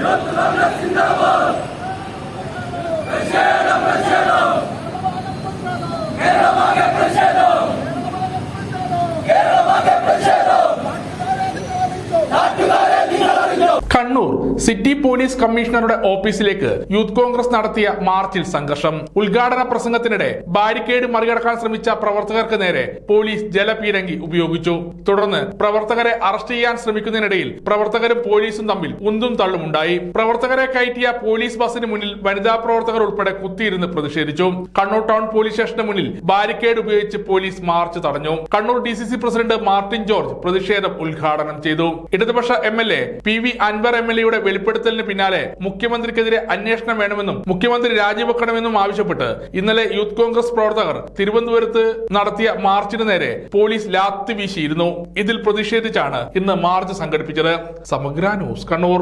Yurtlarına zindabad! Beşer Kannur city police കമ്മീഷണറുടെ ഓഫീസിലേക്ക് youth Congress നടത്തിയ മാർച്ചിൽ സംഘർഷം. ഉദ്ഘാടന പ്രസംഗത്തിനിടെ ബാരിക്കേഡ് മറികടക്കാൻ ശ്രമിച്ച പ്രവർത്തകർക്ക് നേരെ പോലീസ് ജലപീരങ്കി ഉപയോഗിച്ചു. തുടർന്ന് പ്രവർത്തകരെ അറസ്റ്റ് ചെയ്യാൻ ശ്രമിക്കുന്നതിനിടയിൽ പ്രവർത്തകരും പോലീസും തമ്മിൽ ഉന്തും തള്ളുമുണ്ടായി പ്രവർത്തകരെ കയറ്റിയ പോലീസ് ബസിന് മുന്നിൽ വനിതാ പ്രവർത്തകർ ഉൾപ്പെടെ കുത്തിയിരുന്ന് പ്രതിഷേധിച്ചു. കണ്ണൂർ ടൗൺ പോലീസ് സ്റ്റേഷന് മുന്നിൽ ബാരിക്കേഡ് ഉപയോഗിച്ച് പോലീസ് മാർച്ച് തടഞ്ഞു. കണ്ണൂർ ഡി പ്രസിഡന്റ് മാർട്ടിൻ ജോർജ് പ്രതിഷേധം ഉദ്ഘാടനം ചെയ്തു. ഇടതുപക്ഷ M L A P V Anwar M L എയുടെ വെളിപ്പെടുത്തലിന് പിന്നാലെ മുഖ്യമന്ത്രിക്കെതിരെ അന്വേഷണം വേണമെന്നും മുഖ്യമന്ത്രി രാജിവെക്കണമെന്നും ആവശ്യപ്പെട്ട് ഇന്നലെ യൂത്ത് കോൺഗ്രസ് പ്രവർത്തകർ തിരുവനന്തപുരത്ത് നടത്തിയ മാർച്ചിന് നേരെ പോലീസ് ലാത്തി വീശിയിരുന്നു. ഇതിൽ പ്രതിഷേധിച്ചാണ് ഇന്ന് മാർച്ച് സംഘടിപ്പിച്ചത്. സമഗ്ര ന്യൂസ് കണ്ണൂർ.